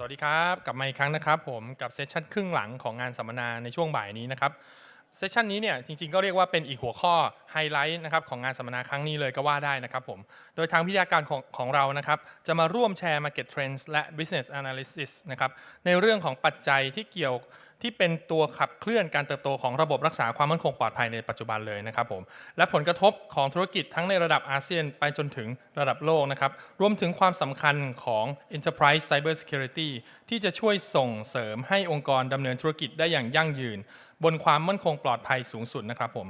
สวัสดีครับกลับมาอีกครั้งนะครับผมกับเซสชันครึ่งหลังของงานสัมมนาในช่วงบ่ายนี้นะครับเซสชันนี้เนี่ยจริงๆก็เรียกว่าเป็นอีกหัวข้อไฮไลท์นะครับของงานสัมมนาครั้งนี้เลยก็ว่าได้นะครับผมโดยทางวิทยาการของของเรานะครับจะมาร่วมแชร์ Market Trends และ Business Analysis นะครับในเรื่องของปัจจัยที่เกี่ยว ที่เป็นตัวขับเคลื่อนการเติบโตของระบบรักษาความมั่นคงปลอดภัยในปัจจุบันเลยนะครับผมและผลกระทบของธุรกิจทั้งในระดับอาเซียนไปจนถึงระดับโลกนะครับรวมถึงความสำคัญของ Enterprise Cyber Security ที่จะช่วยส่งเสริมให้องค์กรดำเนินธุรกิจได้อย่างยั่งยืน บนความมั่นคงปลอดภัยสูงสุดนะครับผม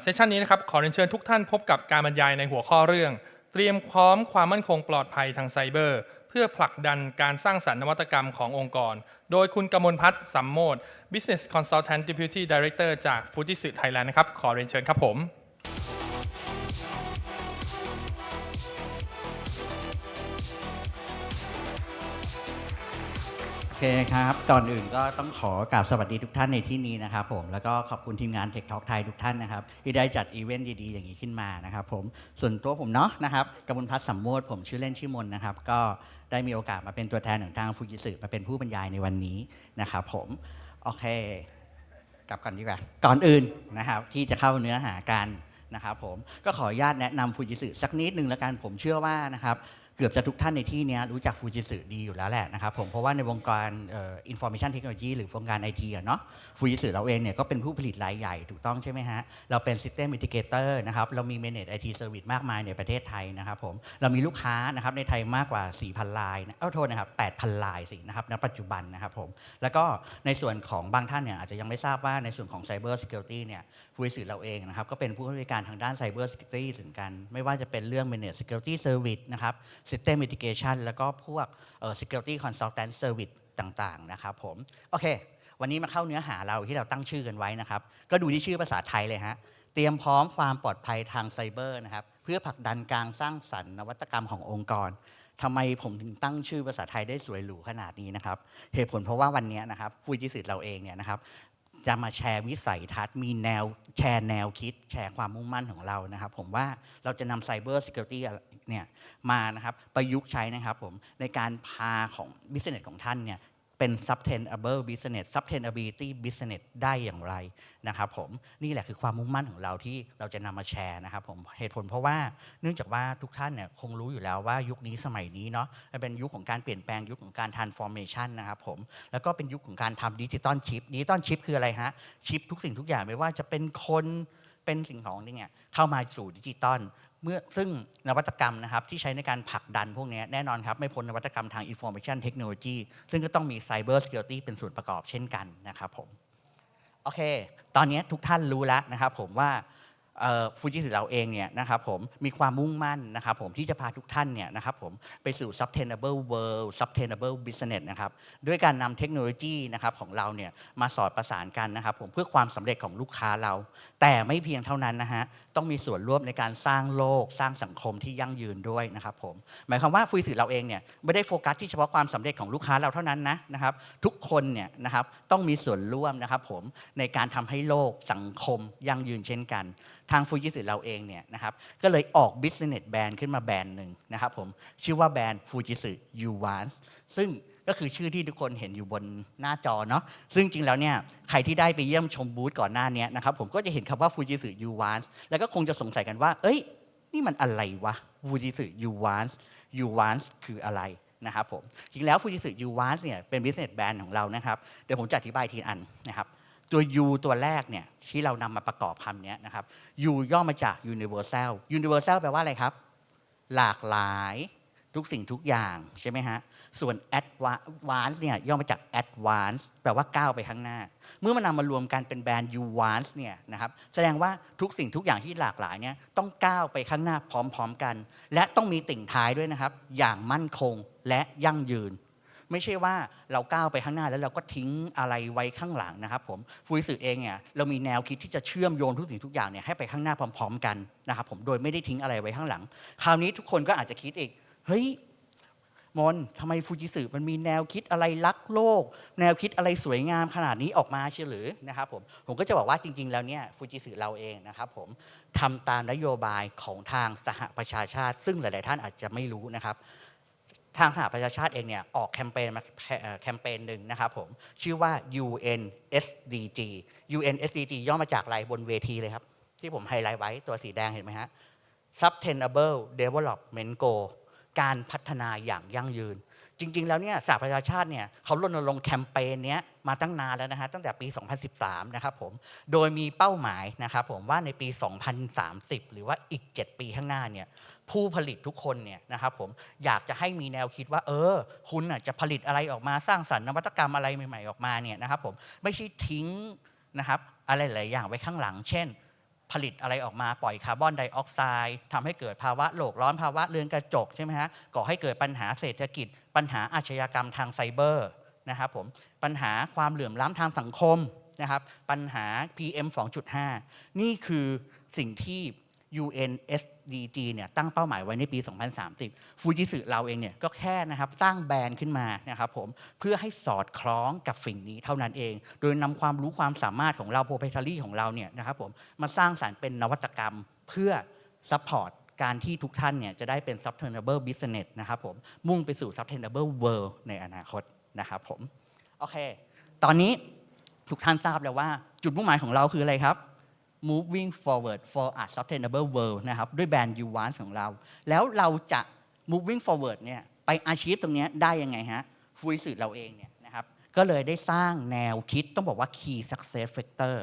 เซสชันนี้นะครับขอเรียนเชิญทุกท่านพบกับการบรรยายในหัวข้อเรื่อง เตรียมพร้อมความมั่นคงปลอดภัยทางไซเบอร์ เพื่อผลักดันการสร้างสรรค์นวัตกรรมขององค์กร โดยคุณกมลพัฒน์สัมโมด Business Consultant Deputy Director จากฟูจิสึไทยแลนด์นะครับ ขอเรียนเชิญครับผม อเคครับ ก่อนอื่นก็ต้องขอกราบสวัสดีทุกท่านในที่นี้นะครับผม แล้วก็ขอบคุณทีมงาน Tech Talk ไทยทุกท่านนะครับ ที่ได้จัดอีเวนต์ดีๆ อย่างนี้ขึ้นมานะครับผม ส่วนตัวผมเนาะนะครับกมลพัฒน์สัมโมดผมชื่อเล่นชื่อมนนะครับ ก็ได้มีโอกาสมาเป็นตัวแทนของทางฟูจิสึมาเป็นผู้บรรยายในวันนี้นะครับผม โอเค กลับก่อนดีกว่า ก่อนอื่นนะครับที่จะเข้าเนื้อหากันนะครับผม ก็ขออนุญาตแนะนำฟูจิสึสักนิดนึงแล้วกัน ผมเชื่อว่านะครับ เกือบจะทุกท่านในที่นี้รู้จักฟูจิสึดีอยู่แล้วแหละนะครับผมเพราะว่าในวงการอินโฟ a t i o n Technology หรือวงการไอทีเนาะฟูจิสึเราเองเนี่ยก็เป็นผู้ผลิตรายใหญ่ถูกต้องใช่ไหมฮะ เราเป็น System Integrator นะครับเรามี Managed IT Service มากมายในประเทศไทยนะครับผมเรามีลูกค้านะครับในไทยมากกว่า 4,000 ลายนะเอ้าโทษนะครับ8,000 ลายสินะครับณปัจจุบันนะครับผมแล้วก็ในส่วนของบางท่านเนี่ยอาจจะยังไม่ทราบว่าในส่วนของ Cyber Security เนี่ยฟูจิสึเราเองนะครับก็เป็นผู้ให้บริการทางด้าน Cyber Security ถึงกัน ไม่ว่าจะเป็นเรื่อง Managed Security Service นะครับ System Integration แล้วก็พวกเอ่อ Security Consultant Service ต่างๆ นะครับผม โอเค วันนี้มาเข้าเนื้อหาเราที่เราตั้งชื่อกันไว้นะครับ ก็ดูที่ชื่อภาษาไทยเลยฮะ เตรียมพร้อมความปลอดภัยทางไซเบอร์นะครับ เพื่อผลักดันการสร้างสรรค์นวัตกรรมขององค์กรทำไมผมถึงตั้งชื่อภาษาไทยได้สวยหรูขนาดนี้นะครับ เหตุผลเพราะว่าวันนี้นะครับฟูจิสึเราเองเนี่ยนะครับจะมาแชร์วิสัยทัศน์มีแนวแชร์แนวคิด แชร์ความมุ่งมั่นของเรานะครับ ผมว่าเราจะนำไซเบอร์ซิเคียวตี้ เนี่ยมานะครับประยุกต์ใช้นะครับผมในการพาของบิสเนสของท่านเนี่ยเป็น sustainable business sustainability business ได้อย่างไรนะครับผมนี่แหละคือความมุ่งมั่นของเราที่เราจะนำมาแชร์นะครับผมเหตุผลเพราะว่าเนื่องจากว่าทุกท่านเนี่ยคงรู้อยู่แล้วว่ายุคนี้สมัยนี้เนาะมันเป็นยุคของการเปลี่ยนแปลงยุคของการ transformation นะครับผมแล้วก็เป็นยุคของการทำดิจิตอลชิปดิจิตอลชิปคืออะไรฮะชิปทุกสิ่งทุกอย่างไม่ว่าจะเป็นคนเป็นสิ่งของนี่เนี่ยเข้ามาสู่ดิจิตอล เมื่อซึ่งนวัตกรรมนะครับที่ใช้ในการผลักดันพวกนี้แน่นอนครับ ไม่พ้นนวัตกรรมทาง Information Technology ซึ่งก็ต้องมี Cyber Security เป็นส่วนประกอบเช่นกันนะครับผม โอเค ตอนนี้ทุกท่านรู้แล้วนะครับผมว่า ฟูจิสึเราเองเนี่ยนะครับผมมีความมุ่งมั่นนะครับผมที่จะพาทุกท่านเนี่ยนะครับผมไปสู่ sustainable world sustainable business นะครับด้วยการนำเทคโนโลยีนะครับของเราเนี่ยมาสอดประสานกันนะครับผมเพื่อความสำเร็จของลูกค้าเรา แต่ไม่เพียงเท่านั้นนะฮะต้องมีส่วนร่วมในการสร้างโลก สร้างสังคมที่ยั่งยืนด้วยนะครับผมหมายความว่าฟูจิสึเราเองเนี่ยไม่ได้โฟกัสที่เฉพาะความสำเร็จของลูกค้าเราเท่านั้นนะนะครับทุกคนเนี่ยนะครับต้องมีส่วนร่วมนะครับผมในการทำให้โลกสังคมยั่งยืนเช่นกันทางฟูจิสึเราเองเนี่ยนะครับก็เลยออก business brand ขึ้นมาแบรนด์หนึ่งนะครับผมชื่อว่าแบรนด์ฟูจิสึยูวานซึ่งก็คือชื่อที่ทุกคนเห็นอยู่บนหน้าจอเนาะซึ่งจริงแล้วเนี่ยใครที่ได้ไปเยี่ยมชมบูธก่อนหน้านี้นะครับผมก็จะเห็นคำว่าฟูจิสึยูวานแล้วก็คงจะสงสัยกันว่า เอ้ย นี่มันอะไรวะฟูจิสึยูวานยูวานคืออะไรนะครับผมจริงแล้วฟูจิสึยูวานเนี่ยเป็น business brand ของเรานะครับเดี๋ยวผมจะอธิบายทีอันนะครับ ตัว U ตัวแรกเนี่ยที่เรานำมาประกอบคำนี้นะครับ U ย่อมาจาก universal universal แปลว่าอะไรครับ หลากหลายทุกสิ่งทุกอย่างใช่ไหมฮะ ส่วน advance เนี่ยย่อมาจาก advance แปลว่าก้าวไปข้างหน้า เมื่อมันนำมารวมกันเป็นแบรนด์ Uwance เนี่ยนะครับ แสดงว่าทุกสิ่งทุกอย่างที่หลากหลายเนี่ยต้องก้าวไปข้างหน้าพร้อม ๆ กัน และต้องมีติ่งท้ายด้วยนะครับ อย่างมั่นคงและยั่งยืน ไม่ใช่ว่าเราก้าวไปข้างหน้าแล้วเราก็ทิ้งอะไรไว้ข้างหลังนะครับผมฟูจิสึเองเนี่ยเรามีแนวคิดที่จะเชื่อมโยงทุกสิ่งทุกอย่างเนี่ยให้ไปข้างหน้าพร้อม ๆ กันนะครับผมโดยไม่ได้ทิ้งอะไรไว้ข้างหลัง คราวนี้ทุกคนก็อาจจะคิดอีกเฮ้ยมนทำไมฟูจิสึมันมีแนวคิดอะไรรักโลก แนวคิดอะไรสวยงามขนาดนี้ออกมาเฉยหรือนะครับผมผมก็จะบอกว่าจริง ๆ แล้วเนี่ยฟูจิสึเราเองนะครับผมทำตามนโยบายของทางสหประชาชาติ ซึ่งหลาย ๆ ท่านอาจจะไม่รู้นะครับ ทางสหประชาชาติเองเนี่ยออกแคมเปญมาแคมเปญหนึ่งนะครับผมชื่อว่า UNSDG UNSDG ย่อมาจากอะไรบนเวทีเลยครับ ที่ผมไฮไลท์ไว้ตัวสีแดงเห็นไหมฮะ Sustainable Development Goal การพัฒนาอย่างยั่งยืน จริง ๆ แล้วเนี่ยสหประชาชาติเนี่ยเขารณรงค์แคมเปญเนี้ยมาตั้งนานแล้วนะฮะตั้งแต่ปี 2013 นะครับผมโดยมีเป้าหมายนะครับผมว่าในปี 2030 หรือว่าอีก 7 ปีข้างหน้าเนี่ยผู้ผลิตทุกคนเนี่ยนะครับผมอยากจะให้มีแนวคิดว่า เออ คุณจะผลิตอะไรออกมาสร้างสรรค์นวัตกรรมอะไรใหม่ ๆ ออกมาเนี่ยนะครับผมไม่ใช่ทิ้งนะครับอะไรหลายอย่างไว้ข้างหลัง เช่น ผลิตอะไรออกมาปล่อยคาร์บอนไดออกไซด์ทำให้เกิดภาวะโลกร้อนภาวะเรือนกระจกใช่ไหมฮะก่อให้เกิดปัญหาเศรษฐกิจ ปัญหาอาชญากรรมทางไซเบอร์นะครับผมปัญหาความเหลื่อมล้ำทางสังคมนะครับปัญหา PM 2.5 นี่คือสิ่งที่ UNSDG เนี่ยตั้งเป้าหมายไว้ในปี 2030 ฟูจิสึเราเองเนี่ยก็แค่นะครับสร้างแบรนด์ขึ้นมานะครับผมเพื่อให้สอดคล้องกับสิ่งนี้เท่านั้นเอง โดยนำความรู้ความสามารถของเราโปรเ e ท a รี่ของเราเนี่ยนะครับผมมาสร้างสารรค์เป็นนวัตกรรมเพื่อซัพพอร์ตการที่ทุกท่านเนี่ยจะได้เป็น sustainable business นะครับผมมุ่งไปสู่ sustainable world ในอนาคตนะครับผมโอเค ตอนนี้ทุกท่านทราบแล้วว่าจุดมุ่งหมายของเราคืออะไรครับ moving forward for a sustainable world นะครับด้วยแบรนด์ u w a n ของเรา แล้วเราจะ moving forward เนี่ยไป achieve ตรงนี้ได้ยังไงฮะฟูยสื่อเราเองเนี่ยนะครับก็เลยได้สร้างแนวคิดต้องบอกว่า key success factor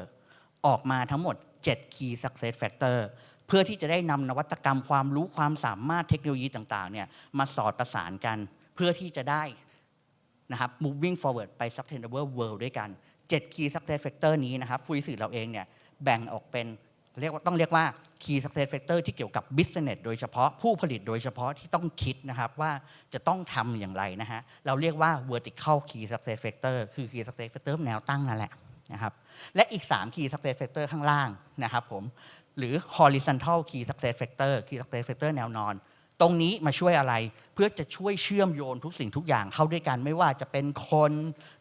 ออกมาทั้งหมด 7 key success factor เพื่อที่จะได้นำนวัตกรรมความรู้ความสามารถเทคโนโลยีต่างๆเนี่ยมาสอดประสานกัน เพื่อที่จะได้นะครับ moving forward ไป sustainable world ด้วยกัน 7 key success factor นี้นะครับฟูยสื่อเราเองเนี่ย แบ่งออกเป็นเรียกว่าต้องเรียกว่า key success factor ที่เกี่ยวกับ business โดยเฉพาะผู้ผลิตโดยเฉพาะที่ต้องคิดนะครับว่าจะต้องทำอย่างไรนะฮะเราเรียกว่า vertical key success factor คือ key success factor แนวตั้งนั่นแหละนะครับและอีก 3 key success factor ข้างล่างนะครับผมหรือ horizontal key success factor key success factor แนวนอน ตรงนี้มาช่วยอะไร เพื่อจะช่วยเชื่อมโยนทุกสิ่งทุกอย่างเข้าด้วยกันไม่ว่าจะเป็นคน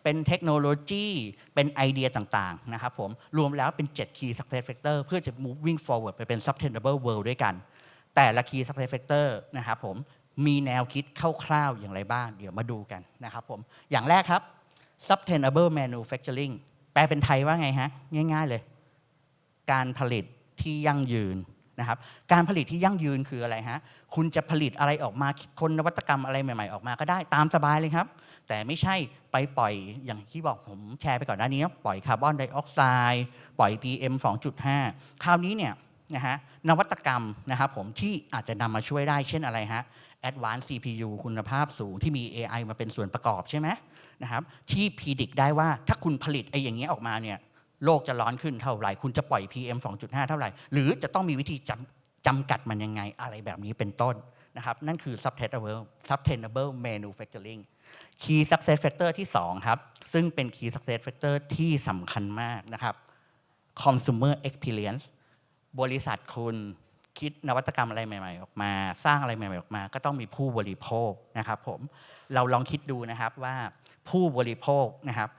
เป็นเทคโนโลยี เป็นไอเดียต่างๆนะครับผมรวมแล้วเป็น 7 key success factor เพื่อจะ moving forward ไปเป็น sustainable world ด้วยกัน แต่ละ key success factor นะครับผมมีแนวคิดคร่าวๆอย่างไรบ้าง เดี๋ยวมาดูกันนะครับผมอย่างแรกครับ sustainable manufacturing แปลเป็นไทยว่าไงฮะ ง่ายๆเลย การผลิตที่ยั่งยืน นะครับการผลิตที่ยั่งยืนคืออะไรฮะคุณจะผลิตอะไรออกมาคนนวัตกรรมอะไรใหม่ ๆ ออกมาก็ได้ตามสบายเลยครับ แต่ไม่ใช่ไปปล่อยอย่างที่บอกผมแชร์ไปก่อนหน้านี้ ปล่อยคาร์บอนไดออกไซด์ปล่อย PM 2.5 คราวนี้เนี่ยนะฮะนวัตกรรมนะครับผมที่อาจจะนำมาช่วยได้เช่นอะไรฮะ Advanced CPU คุณภาพสูงที่มี AI มาเป็นส่วนประกอบใช่ไหมนะครับที่พิจิกได้ว่าถ้าคุณผลิตไอ้อย่างเงี้ยออกมาเนี่ย โลกจะร้อนขึ้นเท่าไหร่ คุณจะปล่อย PM 2.5 เท่าไหร่ หรือจะต้องมีวิธีจำจำกัดมันยังไงอะไรแบบนี้เป็นต้นนะครับนั่นคือ sustainable sustainable manufacturing key success factor ที่ 2 ครับ ซึ่งเป็น key success factor ที่สำคัญมากนะครับ consumer experience บริษัทคุณคิดนวัตกรรมอะไรใหม่ ๆ ออกมา สร้างอะไรใหม่ ๆ ออกมา ก็ต้องมีผู้บริโภคนะครับผมเราลองคิดดูนะครับว่าผู้บริโภคนะครับ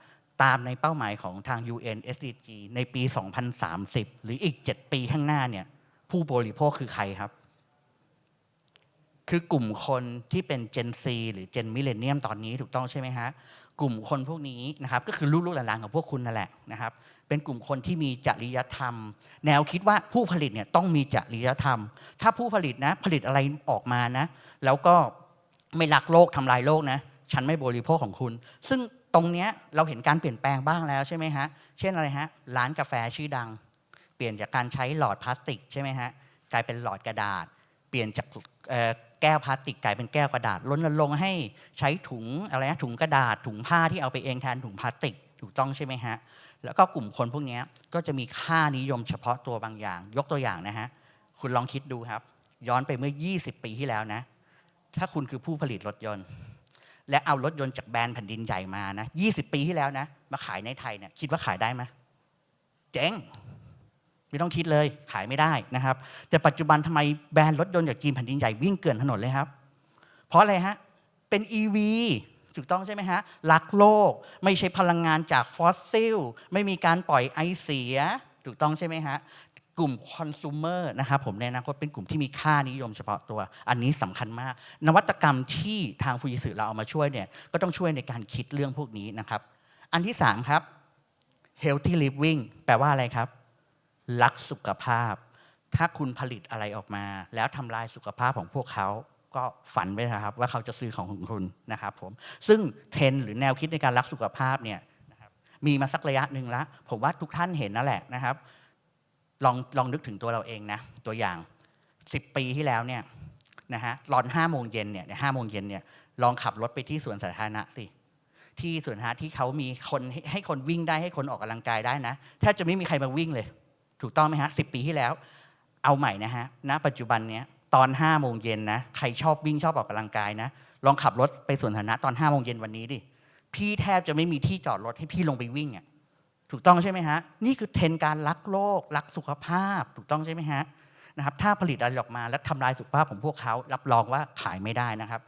ตามในเป้าหมายของทาง UN SDG ในปี 2030 หรืออีก 7 ปีข้างหน้าเนี่ยผู้บริโภคคือใครครับ คือกลุ่มคนที่เป็น Gen Z หรือ Gen Millennium ตอนนี้ถูกต้องใช่ไหมฮะ กลุ่มคนพวกนี้นะครับก็คือลูกๆหลานๆของพวกคุณนั่นแหละนะครับ เป็นกลุ่มคนที่มีจริยธรรม แนวคิดว่าผู้ผลิตเนี่ยต้องมีจริยธรรม ถ้าผู้ผลิตนะผลิตอะไรออกมานะ แล้วก็ไม่รักโลกทำลายโลกนะ ฉันไม่บริโภคของคุณ ซึ่งตรงเนี้ยเราเห็นการเปลี่ยนแปลงบ้างแล้วใช่ไหมฮะ เช่นอะไรฮะ ร้านกาแฟชื่อดัง เปลี่ยนจากการใช้หลอดพลาสติกใช่ไหมฮะ กลายเป็นหลอดกระดาษ เปลี่ยนจากแก้วพลาสติกกลายเป็นแก้วกระดาษรณรงให้ใช้ถุงอะไรนะถุงกระดาษ ถุงผ้าที่เอาไปเองแทนถุงพลาสติกถูกต้องใช่ไหมฮะ แล้วก็กลุ่มคนพวกนี้ก็จะมีค่านิยมเฉพาะตัวบางอย่าง ยกตัวอย่างนะฮะ คุณลองคิดดูครับ ย้อนไปเมื่อ 20 ปีที่แล้วนะ ถ้าคุณคือผู้ผลิตรถยนต์ และเอารถยนต์จากแบรนด์แผ่นดินใหญ่มานะ20 ปีที่แล้วนะ มาขายในไทยเนี่ยคิดว่าขายได้ไหมเจ๊งไม่ต้องคิดเลยขายไม่ได้นะครับ แต่ปัจจุบันทำไมแบรนด์รถยนต์จากจีนแผ่นดินใหญ่วิ่งเกลื่อนถนนเลยครับ เพราะอะไรฮะ เป็น EV ถูกต้องใช่ไหมฮะรักโลกไม่ใช่พลังงานจากฟอสซิล ไม่มีการปล่อยไอเสีย ถูกต้องใช่ไหมฮะ กลุ่มคอน sumer นะครับผมในอนาคตเป็นกลุ่มที่มีค่านิยมเฉพาะตัว อันนี้สำคัญมาก นวัตกรรมที่ทางฟูจิสึเราเอามาช่วยเนี่ยก็ต้องช่วยในการคิดเรื่องพวกนี้นะครับ อันที่ 3 ครับ healthy living แปลว่าอะไรครับ รักสุขภาพ ถ้าคุณผลิตอะไรออกมา แล้วทำลายสุขภาพของพวกเขาก็ฝันไว้นะครับ ว่าเขาจะซื้อของของคุณนะครับผมซึ่งเทรนหรือแนวคิดในการรักสุขภาพเนี่ยมีมาสักระยะหนึ่งแล้ว ผมว่าทุกท่านเห็นนั่นแหละนะครับ ลองลองนึกถึงตัวเราเองนะตัวอย่าง 10 ปีที่แล้วเนี่ยนะฮะตอนห้าโมงเย็นเนี่ยห้าโมงเย็นเนี่ยลองขับรถไปที่สวนสาธารณะสิที่สวนสาธารณะที่เขามีคนให้ให้คนวิ่งได้ให้คนออกกำลังกายได้นะแทบจะไม่มีใครมาวิ่งเลย ถูกต้องไหมฮะสิปีที่แล้ว เอาใหม่นะฮะณปัจจุบันเนี้ยตอน5โมงเย็นนะใครชอบวิ่งชอบออกกำลังกายนะลองขับรถไปสวนสาธารณะตอน5โมงเย็นวันนี้ดิพี่แทบจะไม่มีที่จอดรถให้พี่ลงไปวิ่งอะ ถูกต้องใช่ไหมฮะ นี่คือเทรนการรักโลก รักสุขภาพ ถูกต้องใช่ไหมฮะนะครับ ถ้าผลิตอะไรออกมาและทำลายสุขภาพของพวกเขา รับรองว่าขายไม่ได้นะครับ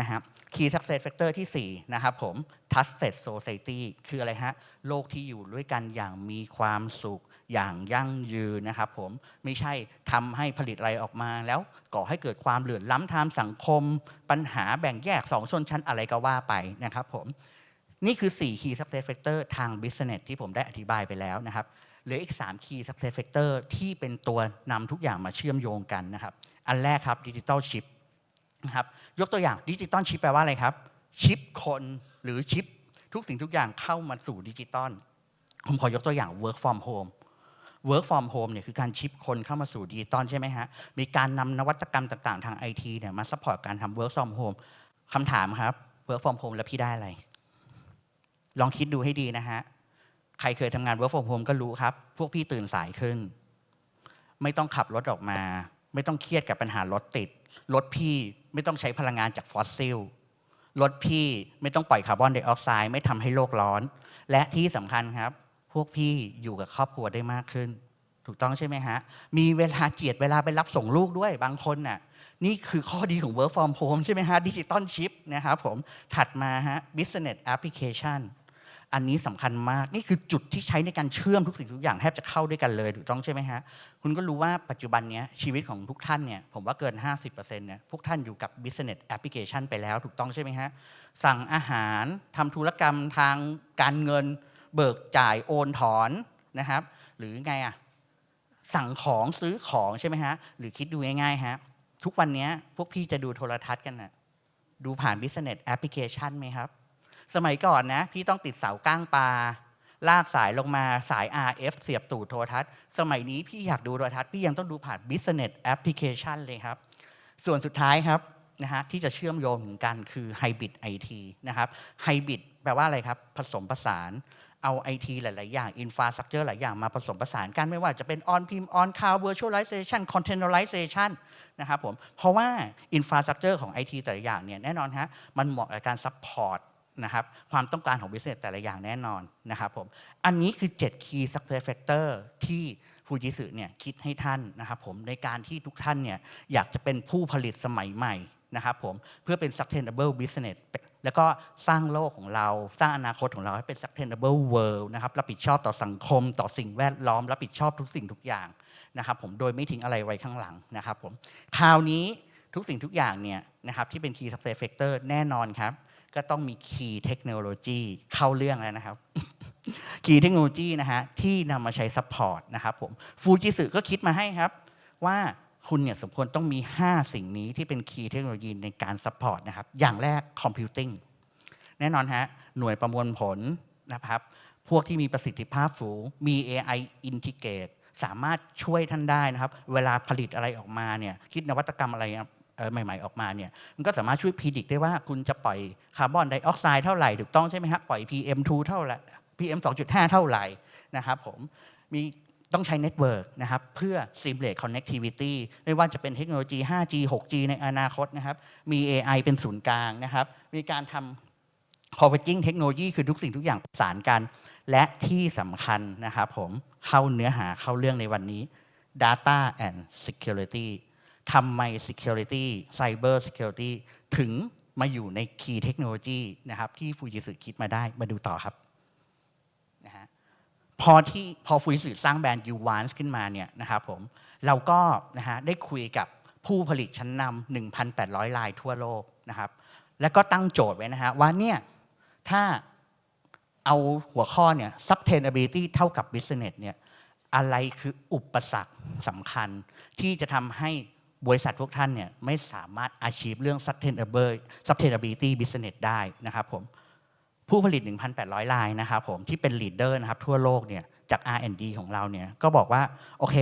นะครับ Key Success Factor ที่ 4 นะครับผม Trusted Society คืออะไรฮะ โลกที่อยู่ด้วยกันอย่างมีความสุข อย่างยั่งยืนนะครับผม ไม่ใช่ทำให้ผลิตอะไรออกมา แล้วก่อให้เกิดความเหลื่อมล้ำทางสังคม ปัญหาแบ่งแยกสองชนชั้นอะไรก็ว่าไปนะครับผม นี่คือ 4 Key Success Factor ทาง Business ที่ผมได้อธิบายไปแล้วนะครับเหลืออีก 3 Key Success Factor ที่เป็นตัวนำทุกอย่างมาเชื่อมโยงกันนะครับ อันแรกครับ Digital Chip นะครับยกตัวอย่างดิจิตอลชิปแปลว่าอะไรครับ ชิปคนหรือชิป ทุกสิ่งทุกอย่างเข้ามาสู่ดิจิตอลผมขอยกตัวอย่าง work from home work from home เนี่ยคือการชิปคนเข้ามาสู่ดิจิตอลใช่ไหมฮะ มีการนำนวัตกรรมต่าง ๆ ทางไอทีเนี่ยมาซัพพอร์ตการทำ work from home คำถามครับ work from home แล้วพี่ได้อะไร ลองคิดดูให้ดีนะฮะ ใครเคยทำงาน work from home ก็รู้ครับ พวกพี่ตื่นสายขึ้น ไม่ต้องขับรถออกมา ไม่ต้องเครียดกับปัญหารถติด รถพี่ไม่ต้องใช้พลังงานจากฟอสซิล รถพี่ไม่ต้องปล่อยคาร์บอนไดออกไซด์ไม่ทำให้โลกร้อน และที่สำคัญครับ พวกพี่อยู่กับครอบครัวได้มากขึ้น ถูกต้องใช่ไหมฮะ มีเวลาเจียดเวลาไปรับส่งลูกด้วยบางคนน่ะนี่คือข้อดีของ work from home ใช่ไหมฮะดิจิตอลชิปนะครับผม ถัดมาฮะ business application อันนี้สำคัญมากนี่คือจุดที่ใช้ในการเชื่อมทุกสิ่งทุกอย่างแทบจะเข้าด้วยกันเลยถูกต้องใช่ไหมฮะคุณก็รู้ว่าปัจจุบันนี้ชีวิตของทุกท่านเนี่ยผมว่าเกิน 50%เนี่ยพวกท่านอยู่กับ business application ไปแล้วถูกต้องใช่ไหมฮะสั่งอาหารทำธุรกรรมทางการเงิน เบิกจ่ายโอนถอนนะครับหรือไงอะสั่งของซื้อของใช่ไหมฮะหรือคิดดูง่ายๆฮะทุกวันนี้พวกพี่จะดูโทรทัศน์กันน่ะดูผ่าน business application ไหมครับ สมัยก่อนนะ พี่ต้องติดเสาก้างปลาลากสายลงมาสาย RF เสียบตู่โทรทัศน์ สมัยนี้พี่อยากดูโทรทัศน์พี่ยังต้องดูผ่าน business application เลยครับ ส่วนสุดท้ายครับนะฮะที่จะเชื่อมโยงถึงกันคือ hybrid IT นะครับ hybrid แปลว่าอะไรครับ ผสมผสานเอา IT หลาย ๆ อย่าง infrastructure หลายอย่างมาผสมผสานกัน ไม่ว่าจะเป็น on prem on cloud virtualization containerization นะครับผมเพราะว่า infrastructure ของ IT แต่ละอย่างเนี่ยแน่นอนฮะมันเหมาะกับการ support นะครับความต้องการของ business แต่ละอย่างแน่นอนนะครับผมอันนี้คือ 7 key success factor ที่ฟูจิสึเนี่ยคิดให้ท่านนะครับผมในการที่ทุกท่านเนี่ยอยากจะเป็นผู้ผลิตสมัยใหม่นะครับผมเพื่อเป็น sustainable business แล้วก็สร้างโลกของเราสร้างอนาคตของเราให้เป็น sustainable world นะครับรับผิดชอบต่อสังคม ต่อสิ่งแวดล้อม รับผิดชอบทุกสิ่งทุกอย่างนะครับผมโดยไม่ทิ้งอะไรไว้ข้างหลังนะครับผมคราวนี้ทุกสิ่งทุกอย่างเนี่ยนะครับที่เป็น key success factor แน่นอนครับ ก็ต้องมี key technology เข้าเรื่องแล้วนะครับ key technology นะฮะที่นำมาใช้ support นะครับผมฟูจิสึก็คิดมาให้ครับ ว่าคุณเนี่ยสมควรต้องมี 5 สิ่งนี้ที่เป็น key เทคโนโลยีในการ support นะครับ อย่างแรก computing แน่นอนฮะหน่วยประมวลผลนะครับ พวกที่มีประสิทธิภาพสูงมี AI integrate สามารถช่วยท่านได้นะครับ เวลาผลิตอะไรออกมาเนี่ยคิดนวัตกรรมอะไร ใหม่ ๆออกมาเนี่ยมันก็สามารถช่วยพิจิตได้ว่าคุณจะปล่อยคาร์บอนไดออกไซด์เท่าไหร่ถูกต้องใช่ไหมฮะปล่อย PM2 เท่าไหร่ PM 2.5 เท่าไหร่นะครับผมมีต้องใช้เน็ตเวิร์กนะครับเพื่อ simulate connectivity ไม่ว่าจะเป็นเทคโนโลยี 5G 6G ในอนาคตนะครับมี AI เป็นศูนย์กลางนะครับมีการทำ converging เทคโนโลยีคือทุกสิ่งทุกอย่างประสานกัน และที่สำคัญนะครับผมเข้าเนื้อหาเข้าเรื่องในวันนี้ data and security ทำไม security cyber security ถึงมาอยู่ใน key technology นะครับที่ฟูจิสึคิดมาได้มาดูต่อครับนะฮะพอที่พอฟูจิสึสร้างแบรนด์ยูวานส์ขึ้นมาเนี่ยนะครับผมเราก็นะฮะได้คุยกับผู้ผลิตชั้นนำ1,800 รายทั่วโลกนะครับแล้วก็ตั้งโจทย์ไว้นะฮะว่าเนี่ยถ้าเอาหัวข้อเนี่ย sustainability เท่ากับ business เนี่ยอะไรคืออุปสรรคสำคัญที่จะทำให้ บริษัทพวกท่านเนี่ยไม่สามารถ achieve เรื่อง sustainable sustainability business ได้นะครับผมผู้ผลิต 1,800 รายนะครับผมที่เป็นลีดเดอร์นะครับทั่วโลกเนี่ยจาก R&D ของเราเนี่ยก็บอกว่า โอเค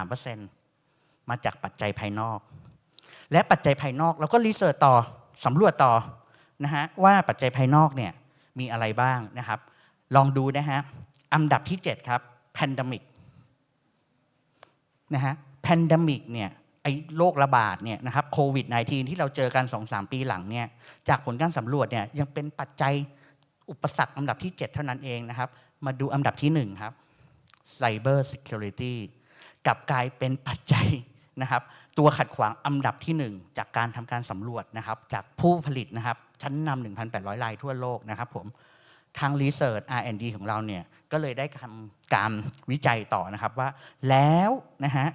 53%มาจากปัจจัยภายนอก และปัจจัยภายนอกเราก็รีเสิร์ชต่อสำรวจต่อนะฮะว่าปัจจัยภายนอกเนี่ยมีอะไรบ้างนะครับ ลองดูนะฮะอันดับที่ 7 ครับ pandemic นะฮะ pandemic เนี่ย ไอ้โรคระบาดเนี่ยนะครับโควิด -19 ที่เราเจอกัน 2-3 ปีหลังเนี่ยจากผลการสำรวจเนี่ยยังเป็นปัจจัยอุปสรรคอันดับที่ 7 เท่านั้นเองนะครับ มาดูอันดับที่ 1 ครับ cyber security กลับกลายเป็นปัจจัยนะครับ ตัวขัดขวางอันดับที่ 1 จากการทำการสำรวจนะครับ จากผู้ผลิตนะครับ ชั้นนำ1,800รายทั่วโลกนะครับผมทาง Research R&D ของเราเนี่ยก็เลยได้ทำการวิจัยต่อนะครับว่าแล้วนะฮะ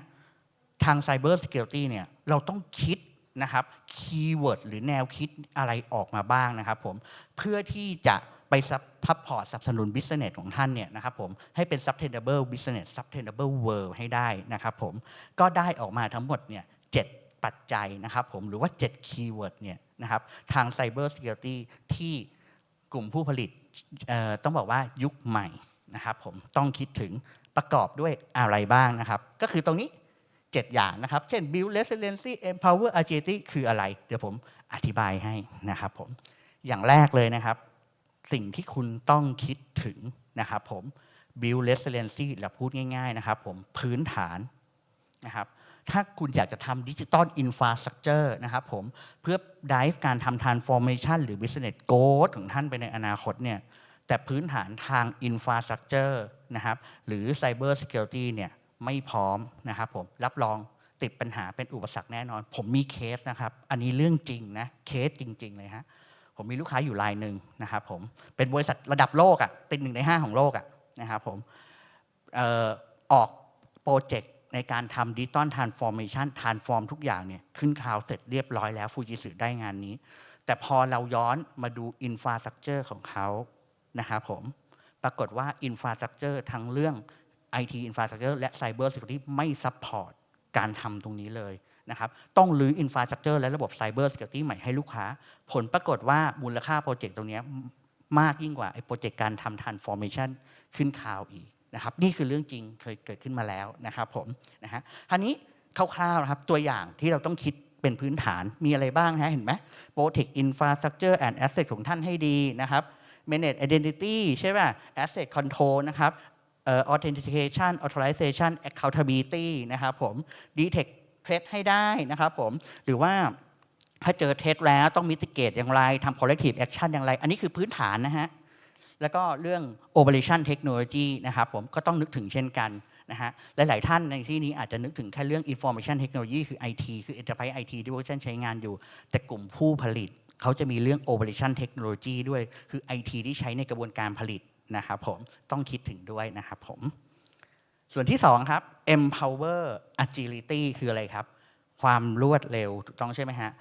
ทาง Cyber Security เนี่ยเราต้องคิดนะครับคีย์เวิร์ดหรือแนวคิดอะไรออกมาบ้างนะครับผมเพื่อที่จะไปซัพพอร์ตสนับสนุน business ของท่านเนี่ยนะครับผมให้เป็น sustainable business sustainable world ให้ได้นะครับผมก็ได้ออกมาทั้งหมดเนี่ยเจ็ดปัจจัยนะครับผมหรือว่า 7 คีย์เวิร์ดเนี่ยนะครับทาง Cyber Security ที่กลุ่มผู้ผลิตต้องบอกว่ายุคใหม่นะครับผมต้องคิดถึงประกอบด้วยอะไรบ้างนะครับ ก็คือตรงนี้ 7 อย่างนะครับ เช่น build resiliency empower agility คืออะไร เดี๋ยวผมอธิบายให้นะครับผม อย่างแรกเลยนะครับ สิ่งที่คุณต้องคิดถึงนะครับผม build resiliency หรือพูดง่ายๆนะครับผมพื้นฐานนะครับถ้าคุณอยากจะทำดิจิตอลอินฟ a าส t ั c เจอร์นะครับผมเพื่อ drive การทำ transformation หรือ business growth ของท่านไปในอนาคตเนี่ยแต่พื้นฐานทาง infrastructure นะครับหรือ cyber security เนี่ย ไม่พร้อมนะครับผมรับรองติดปัญหาเป็นอุปสรรคแน่นอน ผมมีเคสนะครับ อันนี้เรื่องจริงนะเคสจริง ๆ เลยฮะผมมีลูกค้าอยู่รายหนึ่งนะครับผมเป็นบริษัทระดับโลกอะ่ะติดหนึ่งในห้าของโลกอะ่ะนะครับผมออกโปรเจกต์ในการทำดิจิตอลทรานส์ฟอร์เมชันทรานส์ฟอร์มทุกอย่างเนี่ยขึ้นคลาวเสร็จเรียบร้อยแล้วฟูจิสึได้งานนี้ แต่พอเราย้อนมาดูอินฟ a าส t ั c เจอร์ของเขานะครับผมปรากฏว่าอินฟ a าส t ั c เจอร์ทั้งเรื่อง IT Infrastructure และ Cyber Security ไม่ซัพพอร์ตการทำตรงนี้เลยนะครับต้องรื้ออินฟ a าส t ั c เจอร์และระบบ Cyber Security ใหม่ให้ลูกค้า ผลปรากฏว่ามูลค่าโปรเจกต์ตรงนี้มากยิ่งกว่าไอ้โปรเจกต์การทำ transformation ขึ้นคลาวอีกนะครับนี่คือเรื่องจริงเคยเกิดขึ้นมาแล้วนะครับผมนะฮะทีนี้คร่าวๆนะครับตัวอย่างที่เราต้องคิดเป็นพื้นฐานมีอะไรบ้างฮะเห็นไหม Protect Infrastructure and Asset ของท่านให้ดีนะครับ Manage Identity ใช่ป่ะ Asset Control นะครับ Authentication Authorization Accountability นะครับผม Detect Threat ให้ได้นะครับผม หรือว่าถ้าเจอเทสแล้วต้องมิติเกตอย่างไรทำ corrective action อย่างไร อันนี้คือพื้นฐานนะฮะ แล้วก็เรื่อง operation technology นะครับผมก็ต้องนึกถึงเช่นกันนะฮะหลาย ๆ ท่านในที่นี้อาจจะนึกถึงแค่เรื่อง information technology คือ IT คือ enterprise IT ที่พวกท่านใช้งานอยู่ แต่กลุ่มผู้ผลิต เขาจะมีเรื่อง operation technology ด้วยคือ IT ที่ใช้ในกระบวนการผลิต นะครับผมต้องคิดถึงด้วยนะครับผมส่วนที่2ครับ empower agility คืออะไรครับ ความรวดเร็วถูกต้องใช่ไหมฮะ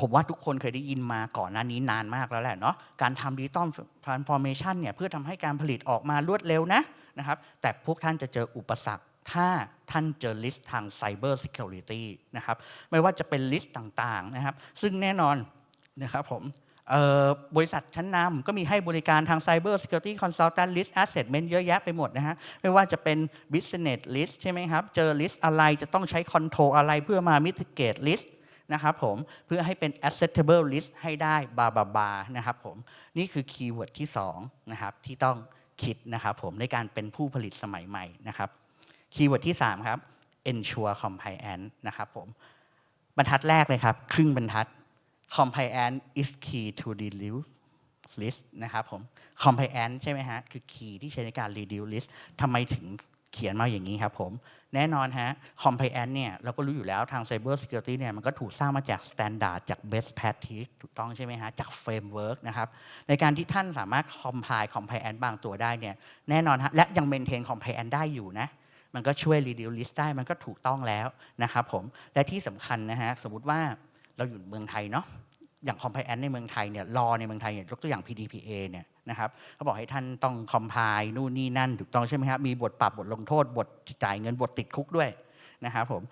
ผมว่าทุกคนเคยได้ยินมาก่อนหน้านี้นานมากแล้วแหละเนาะการทำดิจิตอลทรานส์ฟอร์เมชันเนี่ยเพื่อทำให้การผลิตออกมารวดเร็วนะนะครับ แต่พวกท่านจะเจออุปสรรคถ้าท่านเจอลิสต์ทาง Cyber Security นะครับ ไม่ว่าจะเป็นลิสต์ต่างๆนะครับ ซึ่งแน่นอนนะครับผม บริษัทชั้นนำก็มีให้บริการทาง Cyber Security Consultant List Assessment เยอะแยะไปหมดนะฮะ ไม่ว่าจะเป็น Business List ใช่ไหมครับ เจอ List อะไรจะต้องใช้ Control อะไรเพื่อมา Mitigate List นะครับผม เพื่อให้เป็น acceptable list ให้ได้บาบาบานะครับผม นี่คือคีย์เวิร์ดที่2นะครับที่ต้องคิดนะครับผมในการเป็นผู้ผลิตสมัยใหม่นะครับคีย์เวิร์ดที่ 3 ครับ ensure compliance นะครับผมบรรทัดแรกเลยครับ ครึ่งบรรทัด compliance is key to reduce list นะครับผม compliance ใช่ไหมฮะ คือ key ที่ใช้ในการ reduce list ทำไมถึงเขียนมาอย่างนี้ครับผม แน่นอนฮะ compliance เนี่ยเราก็รู้อยู่แล้วทาง cyber security เนี่ยมันก็ถูกสร้างมาจาก standard จาก best practice ถูกต้องใช่ไหมฮะ จาก framework นะครับ ในการที่ท่านสามารถ comply compliance บางตัวได้เนี่ยแน่นอนฮะ และยัง maintain compliance ได้อยู่นะมันก็ช่วย reduce risk ได้มันก็ถูกต้องแล้วนะครับผม และที่สำคัญนะฮะสมมติว่า เราอยู่เมืองไทยเนาะอย่าง compliance ในเมืองไทยเนี่ย law ในเมืองไทยเนี่ยยกตัวอย่าง PDPA เนี่ยนะครับเขาบอกให้ท่านต้อง comply นู่นนี่นั่นถูกต้องใช่ไหมครับมีบทปรับบทลงโทษ บทจ่ายเงินบทติดคุกด้วยนะครับผม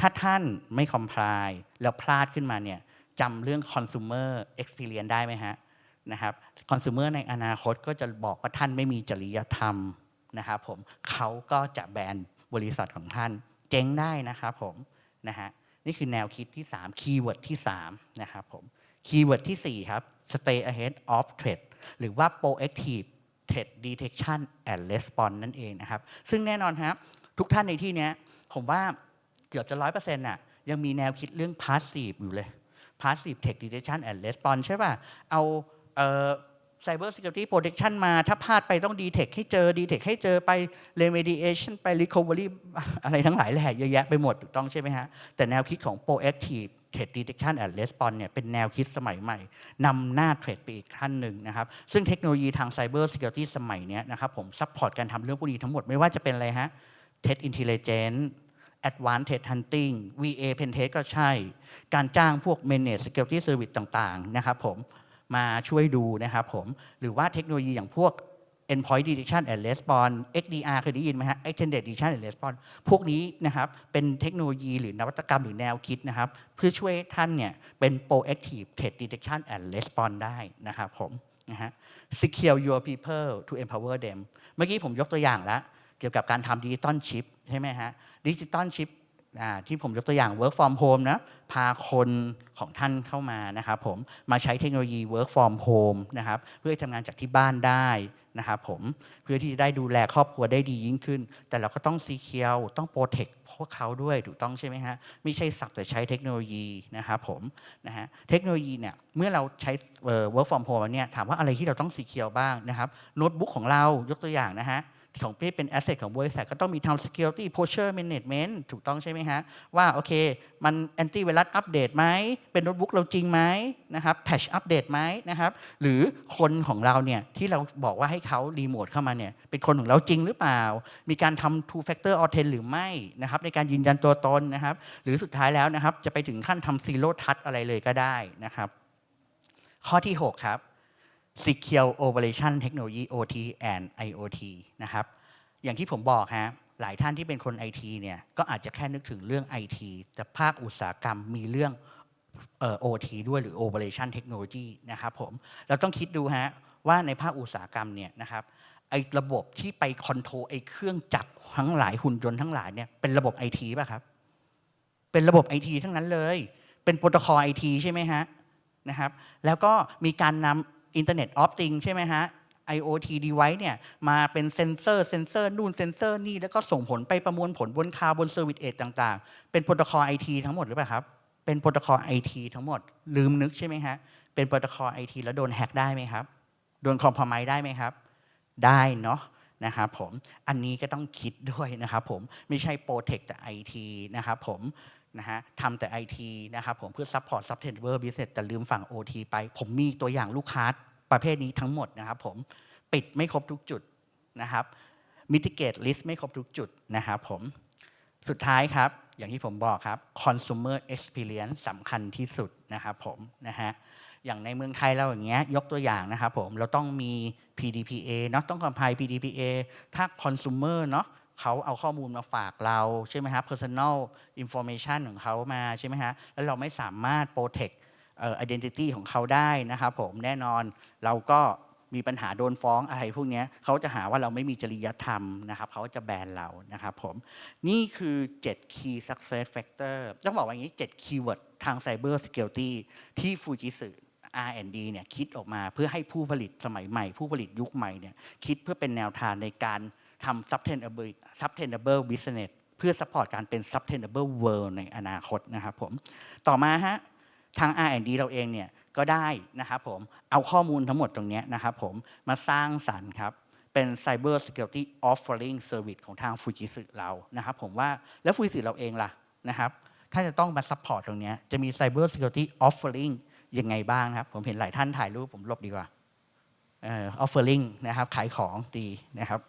ถ้าท่านไม่ comply แล้วพลาดขึ้นมาเนี่ยจำเรื่อง consumer experience ได้ไหมฮะนะครับ consumer ในอนาคตก็จะบอกว่าท่านไม่มีจริยธรรมนะครับผมเขาก็จะแบนบริษัทของท่านเจ๊งได้นะครับผมนะฮะ นี่คือแนวคิดที่ 3 คีย์เวิร์ดที่ 3 นะครับผม คีย์เวิร์ดที่ 4 ครับ stay ahead of threat หรือว่า proactive threat detection and response นั่นเองนะครับ ซึ่งแน่นอนครับ ทุกท่านในที่นี้ผมว่าเกือบจะร้อยเปอร์เซ็นต์น่ะยังมีแนวคิดเรื่อง passive อยู่เลย passive threat detection and response ใช่ป่ะ เอาเอ่อ cyber security protection มา ถ้าพลาดไปต้อง detect ให้เจอ detect ให้เจอไป remediation ไป recovery อะไรทั้งหลายแหล่เยอะแยะไปหมดถูกต้องใช่ไหมฮะ แต่แนวคิดของ proactive threat detection and response เนี่ยเป็นแนวคิดสมัยใหม่นำหน้าเทรดไปอีกขั้นหนึ่งนะครับ ซึ่งเทคโนโลยีทาง cyber security สมัยเนี้ยนะครับผมซัพพอร์ตการทำเรื่องพวกนี้ทั้งหมดไม่ว่าจะเป็นอะไรฮะ threat intelligence advanced threat hunting VA pen test ก็ใช่ การจ้างพวก managed security service ต่างๆ นะครับผม มาช่วยดูนะครับผม หรือว่าเทคโนโลยีอย่างพวก endpoint detection and response XDR เคยได้ยินไหมฮะ extended detection and response พวกนี้นะครับเป็นเทคโนโลยีหรือนวัตกรรมหรือแนวคิดนะครับ เพื่อช่วยท่านเนี่ยเป็น proactive threat detection and response ได้นะครับผมนะฮะ secure your people to empower them เมื่อกี้ผมยกตัวอย่างแล้ว เกี่ยวกับการทำดิจิตอลชิพใช่ไหมฮะดิจิตอลชิพ ที่ผมยกตัวอย่าง work from home นะพาคนของท่านเข้ามานะครับผมมาใช้เทคโนโลยี work from home นะครับเพื่อทำงานจากที่บ้านได้นะครับผมเพื่อที่จะได้ดูแลครอบครัวได้ดียิ่งขึ้น แต่เราก็ต้องซีเคียวต้องโปรเทคพวกเขาด้วยถูกต้องใช่ไหมฮะไม่ใช่สักแต่ใช้เทคโนโลยีนะครับผมนะฮะเทคโนโลยีเนี่ยเมื่อเราใช้ work from home เนี่ยถามว่าอะไรที่เราต้องซีเคียวบ้างนะครับโน้ตบุ๊กของเรายกตัวอย่างนะฮะ ของที่เป็น asset ของบริษัทก็ต้องมีทำ security posture management ถูกต้องใช่ไหมฮะ ว่าโอเค มัน anti virus อัปเดตไหม เป็นโน้ตบุ๊กเราจริงไหมนะครับ patch อัปเดตไหมนะครับ หรือคนของเราเนี่ย ที่เราบอกว่าให้เขารีโมทเข้ามาเนี่ย เป็นคนของเราจริงหรือเปล่า มีการทำ two factor authent หรือไม่นะครับ ในการยืนยันตัวตนนะครับ หรือสุดท้ายแล้วนะครับ จะไปถึงขั้นทำ zero touch อะไรเลยก็ได้นะครับ ข้อที่ 6 ครับ Secure Operation Technology OT and IoT นะครับ อย่างที่ผมบอกฮะหลายท่านที่เป็นคน IT เนี่ยก็อาจจะแค่นึกถึงเรื่อง IT แต่ภาคอุตสาหกรรมมีเรื่องเอ่อ OT ด้วยหรือ Operation Technology นะครับผมเราต้องคิดดูฮะว่าในภาคอุตสาหกรรมเนี่ยนะครับไอ้ระบบที่ไปคอนโทรลไอ้เครื่องจักรทั้งหลายหุ่นยนต์ทั้งหลายเนี่ยเป็นระบบ IT ป่ะครับ เป็นระบบ IT ทั้งนั้นเลย เป็นโปรโตคอล IT ใช่ไหมฮะนะครับ แล้วก็มีการนำ Internet of Things ใช่ไหมฮะ IoT device เนี่ยมาเป็นเซนเซอร์เซนเซอร์นู่นเซนเซอร์นี่แล้วก็ส่งผลไปประมวลผลบนคาบนเซอร์วิสเอต่างๆ เป็นโปรโตคอล IT ทั้งหมดหรือเปล่าครับ เป็นโปรโตคอล IT ทั้งหมด ลืมนึกใช่ไหมฮะ เป็นโปรโตคอล IT แล้วโดนแฮกได้ไหมครับ โดนคอมพ o ไม e ได้ไหมครับ ได้เนาะนะครับผม อันนี้ก็ต้องคิดด้วยนะครับผม ไม่ใช่โปรเทคแต่ IT นะครับผม นะฮะทำแต่ IT นะครับผมเพื่อ support sustainable business แต่ลืมฝั่ง OT ไป ผมมีตัวอย่างลูกค้าประเภทนี้ทั้งหมดนะครับผมปิดไม่ครบทุกจุดนะครับ mitigate risk ไม่ครบทุกจุดนะครับผมสุดท้ายครับ อย่างที่ผมบอกครับ consumer experience สำคัญที่สุดนะครับผมนะฮะอย่างในเมืองไทยเราอย่างเงี้ยยกตัวอย่างนะครับผมเราต้องมี PDPA เนาะต้อง compile PDPA ถ้า consumer เนาะ เขาเอาข้อมูลมาฝากเราใช่ไหมครับ personal information ของเขามาใช่ไหมฮะ แล้วเราไม่สามารถ protect เอ่อ identity ของเขาได้นะครับผมแน่นอนเราก็มีปัญหาโดนฟ้องอะไรพวกนี้เขาจะหาว่าเราไม่มีจริยธรรมนะครับเขาจะแบนเรานะครับผมนี่คือ 7 key success factor ต้องบอกว่าอย่างนี้ 7 keyword ทาง cyber security ที่ฟูจิสึ R&D เนี่ยคิดออกมาเพื่อให้ผู้ผลิตสมัยใหม่ ผู้ผลิตยุคใหม่เนี่ยคิดเพื่อเป็นแนวทางในการ ทำ sustainable sustainable business เพื่อ support การเป็น sustainable world ในอนาคตนะครับผมต่อมาฮะทาง R&D เราเองเนี่ยก็ได้นะครับผมเอาข้อมูลทั้งหมดตรงนี้นะครับผมมาสร้างสรรค์ครับเป็น Cyber Security Offering Service ของทางฟูจิสึเรานะครับผมว่าแล้วฟูจิสึเราเองล่ะนะครับถ้าจะต้องมาซัพพอร์ตตรงนี้จะมี Cyber Security Offering ยังไงบ้างครับ ผมเห็นหลายท่านถ่ายรูปผมลบดีกว่า เอ่อ offering นะครับขายของดีนะครับ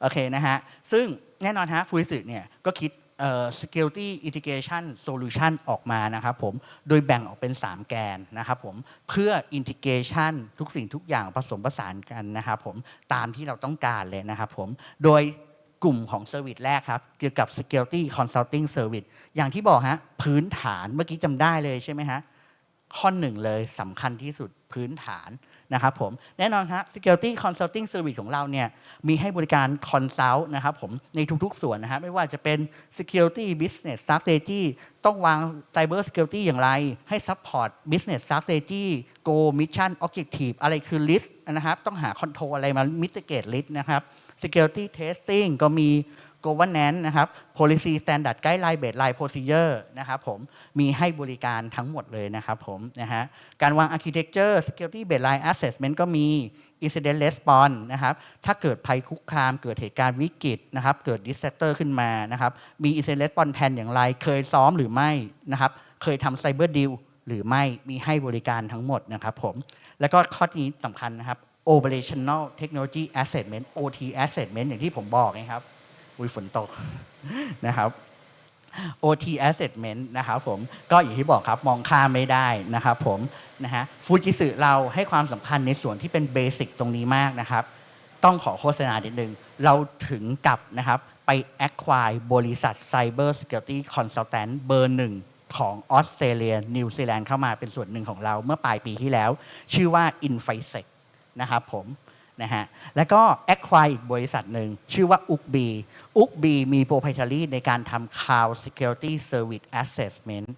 โอเคนะฮะซึ่งแน่นอนฮะฟูจิสึเนี่ยก็คิดเอ่อ security integration solution ออกมานะครับผมโดยแบ่งออกเป็น 3 แกนนะครับผมเพื่อ integration ทุกสิ่งทุกอย่างผสมผสานกันนะครับผมตามที่เราต้องการเลยนะครับผมโดยกลุ่มของเซอร์วิสแรกครับ เกี่ยวกับ security consulting service อย่างที่บอกฮะพื้นฐานเมื่อกี้จำได้เลยใช่ไหมฮะข้อหนึ่งเลยสำคัญที่สุดพื้นฐาน นะครับผมแน่นอนครับ security consulting service ของเราเนี่ยมีให้บริการ consult นะครับผมในทุกๆส่วนนะฮะไม่ว่าจะเป็น security business strategy ต้องวาง cyber security อย่างไร ให้ support business strategy Go mission objective อะไรคือ list นะครับ ต้องหา control อะไรมา mitigate risk นะครับ security testing ก็มี governance นะครับ policy standard guideline baseline procedure นะครับผมมีให้บริการทั้งหมดเลยนะครับผมนะฮะการวาง architecture security baseline assessment ก็มี incident response นะครับถ้าเกิดภัยคุกคาม เกิดเหตุการณ์วิกฤตนะครับเกิด disaster ขึ้นมานะครับมี incident response plan อย่างไร เคยซ้อมหรือไม่นะครับเคยทำ cyber deal หรือไม่มีให้บริการทั้งหมดนะครับผมแล้วก็ข้อนี้สำคัญนะครับ operational technology assessment OT assessment อย่างที่ผมบอกนะครับ อุ้ยฝนตกนะครับ OT assessment นะครับผมก็อย่างที่บอกครับมองข้าไม่ได้นะครับผมนะฮะฟูจิสึเราให้ความสำคัญในส่วนที่เป็นเบสิกตรงนี้มากนะครับ ต้องขอโฆษณานิดนึงเราถึงกับนะครับไป acquire บริษัท Cyber Security Consultant เบอร์หนึ่งของออสเตรเลียนิวซีแลนด์เข้ามาเป็นส่วนหนึ่งของเราเมื่อปลายปีที่แล้ว ชื่อว่า Infisec นะครับผม นะฮะ แล้วก็ acquire อีกบริษัทหนึ่งชื่อว่า u k b u k b มี proprietary ในการทำ Cloud Security Service Assessment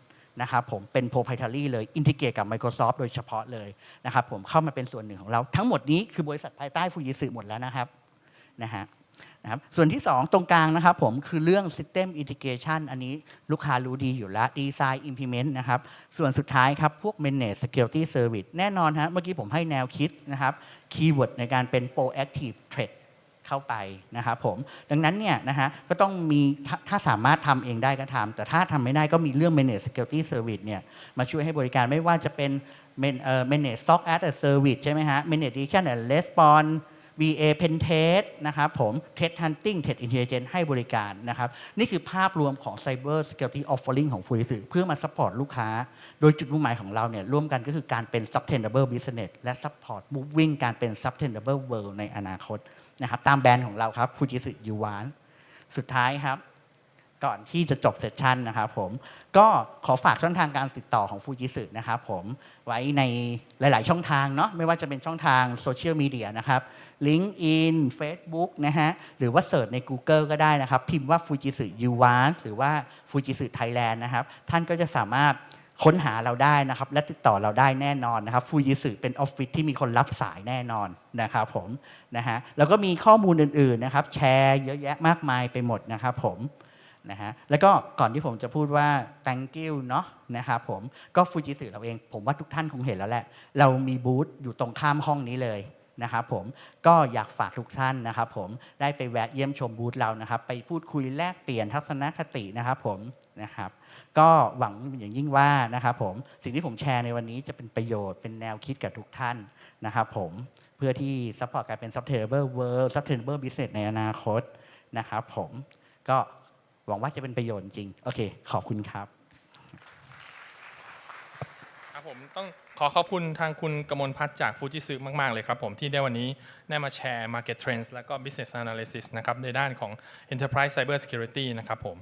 นะครับผมเป็น proprietary เลย อินทิเกตกับ Microsoft โดยเฉพาะเลยนะครับผมเข้ามาเป็นส่วนหนึ่งของเรา ทั้งหมดนี้คือบริษัทภายใต้ฟูจิสึหมดแล้วนะครับนะฮะ นะครับส่วนที่ 2 ตรงกลางนะครับผมคือเรื่อง System Integration อันนี้ลูกค้ารู้ดีอยู่แล้ว Design Implement นะครับส่วนสุดท้ายครับพวก Manage Security Service แน่นอนฮะเมื่อกี้ผมให้แนวคิดนะครับคีย์เวิร์ดในการเป็น Proactive Threat เข้าไปนะครับผมดังนั้นเนี่ยนะฮะก็ต้องมีถ้าถ้าสามารถทำเองได้ก็ทำแต่ถ้าทำไม่ได้ก็มีเรื่อง Manage Security Service เนี่ยมาช่วยให้บริการไม่ว่าจะเป็น manage SOC as a Service ใช่ไหมฮะ Manage Detection and Response VA Pen Test นะครับผม Threat Hunting Threat Intelligence ให้บริการนะครับ นี่คือภาพรวมของ Cyber Security Offering ของฟูริสึเพื่อมา support ลูกค้า โดยจุดมุ่งหมายของเราเนี่ยร่วมกันก็คือการเป็น sustainable business และ support moving การเป็น sustainable world ในอนาคตนะครับตามแบรนด์ของเราครับฟูจิสึยูวานสุดท้ายครับก่อนที่จะจบเซสชันนะครับผมก็ขอฝากช่องทางการติดต่อของฟูจิสึนะครับผมไว้ในหลาย ๆ ช่องทางเนาะไม่ว่าจะเป็นช่องทางโซเชียลมีเดียนะครับ LinkedIn Facebook นะฮะหรือว่าเสิร์ชใน Google ก็ได้นะครับ พิมพ์ว่าฟูจิสึยูวานหรือว่าฟูจิสึไทยแลนด์นะครับ ท่านก็จะสามารถค้นหาเราได้นะครับ และติดต่อเราได้แน่นอนนะครับฟูจิสึเป็นออฟฟิศที่มีคนรับสายแน่นอนนะครับผมนะฮะแล้วก็มีข้อมูลอื่นๆนะครับ แชร์เยอะแยะมากมายไปหมดนะครับผมนะฮะแล้วก็ก่อนที่ผมจะพูดว่า thank you เนาะนะครับผมก็ฟูจิสึเราเอง ผมว่าทุกท่านคงเห็นแล้วแหละ เรามีบูธอยู่ตรงข้ามห้องนี้เลย นะครับผมก็อยากฝากทุกท่านนะครับผมได้ไปแวะเยี่ยมชมบูธเรานะครับ ไปพูดคุยแลกเปลี่ยนทัศนคตินะครับผมนะครับ ก็หวังอย่างยิ่งว่านะครับผมสิ่งที่ผมแชร์ในวันนี้จะเป็นประโยชน์เป็นแนวคิดกับทุกท่านนะครับผมเพื่อที่ซัพพอร์ตการเป็น sustainable world sustainable business ในอนาคตนะครับผมก็หวังว่าจะเป็นประโยชน์จริง โอเค ขอบคุณครับ ครับผมต้อง ขอขอบคุณทางคุณกมลพัฒน์จากฟูจิซึมาก ๆ เลยครับผมที่ได้วันนี้ได้มาแชร์ Market Trends และก็ Business Analysis นะครับในด้านของ Enterprise Cyber Security นะครับผม